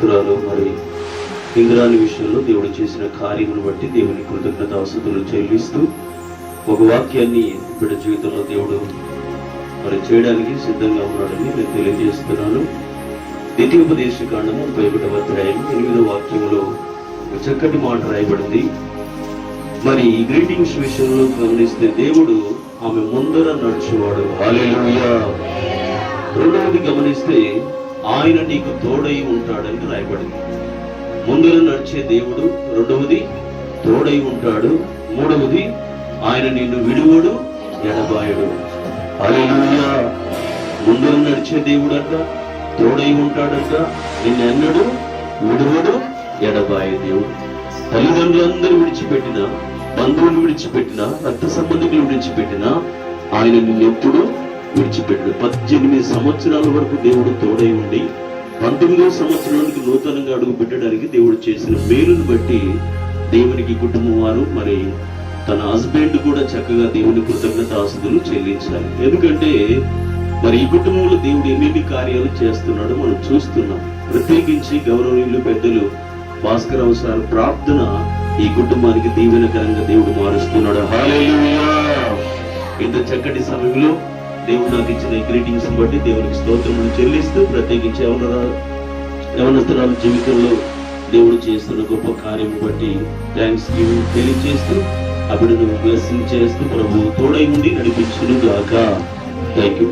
యవనస్తురాలు మరి ఇంద్రాని విషయంలో దేవుడు చేసిన కార్యమును బట్టి దేవుని కృతజ్ఞత వసతులు చెల్లిస్తూ ఒక వాక్యాన్ని బిడ్డ జీవితంలో దేవుడు మరి చేయడానికి సిద్ధంగా ఉన్నాడని నేను తెలియజేస్తున్నాను. ద్వితీయోపదేశ కాండము ముప్పై ఒకటవ అధ్యాయం ఎనిమిదో వాక్యంలో చక్కటి మాట రాయబడింది. మరి ఈ గ్రీటింగ్స్ విషయంలో గమనిస్తే దేవుడు ఆమె ముందర నడిచేవాడు. రెండవది గమనిస్తే ఆయన నీకు తోడై ఉంటాడని రాయబడింది. ముందర నడిచే దేవుడు రెండవది తోడై ఉంటాడు. మూడవది ఆయన నిన్ను విడువడు ఎడబాయడు. హల్లెలూయా. ముందర నడిచే దేవుడు అంట తోడై ఉంటాడంట నిన్నెన్నడు విడువడు ఎడబాయే దేవుడు. తల్లిదండ్రులందరూ విడిచిపెట్టిన బంధువులు విడిచిపెట్టిన రక్త సంబంధికులు విడిచిపెట్టిన ఆయన నిన్నెప్పుడు విడిచిపెట్టాడు పద్దెనిమిది సంవత్సరాల వరకు దేవుడు తోడై ఉండి పంతొమ్మిదో సంవత్సరానికి నూతనంగా అడుగు పెట్టడానికి దేవుడు చేసిన మేలును బట్టి దేవునికి కుటుంబం వారు మరి తన హస్బెండ్ కూడా చక్కగా దేవుని కృతజ్ఞత ఆస్తులు చెల్లించాలి. ఎందుకంటే మరి ఈ కుటుంబంలో దేవుడు ఏమేమి కార్యాలు చేస్తున్నాడో మనం చూస్తున్నాం. ప్రత్యేకించి గౌరవనీయులు పెద్దలు భాస్కర్ అవసరాలు ప్రార్థన ఈ కుటుంబానికి దీవెనకరంగా దేవుడు మారుస్తున్నాడు. హల్లెలూయా! ఇంత చక్కటి సమయంలో దేవుడు నాకు ఇచ్చిన గ్రీటింగ్స్ బట్టి దేవునికి స్తోత్రములు చెల్లిస్తూ ప్రత్యేకించి ఎవరు యవనస్తురాల జీవితంలో దేవుడు చేస్తున్న గొప్ప కార్యం బట్టి థ్యాంక్స్ గివింగ్ తెలియజేస్తూ అప్పుడు బ్లెస్సింగ్ చేస్తూ ప్రభు తోడై ఉండి నడిపించును గాక థ్యాంక్ యూ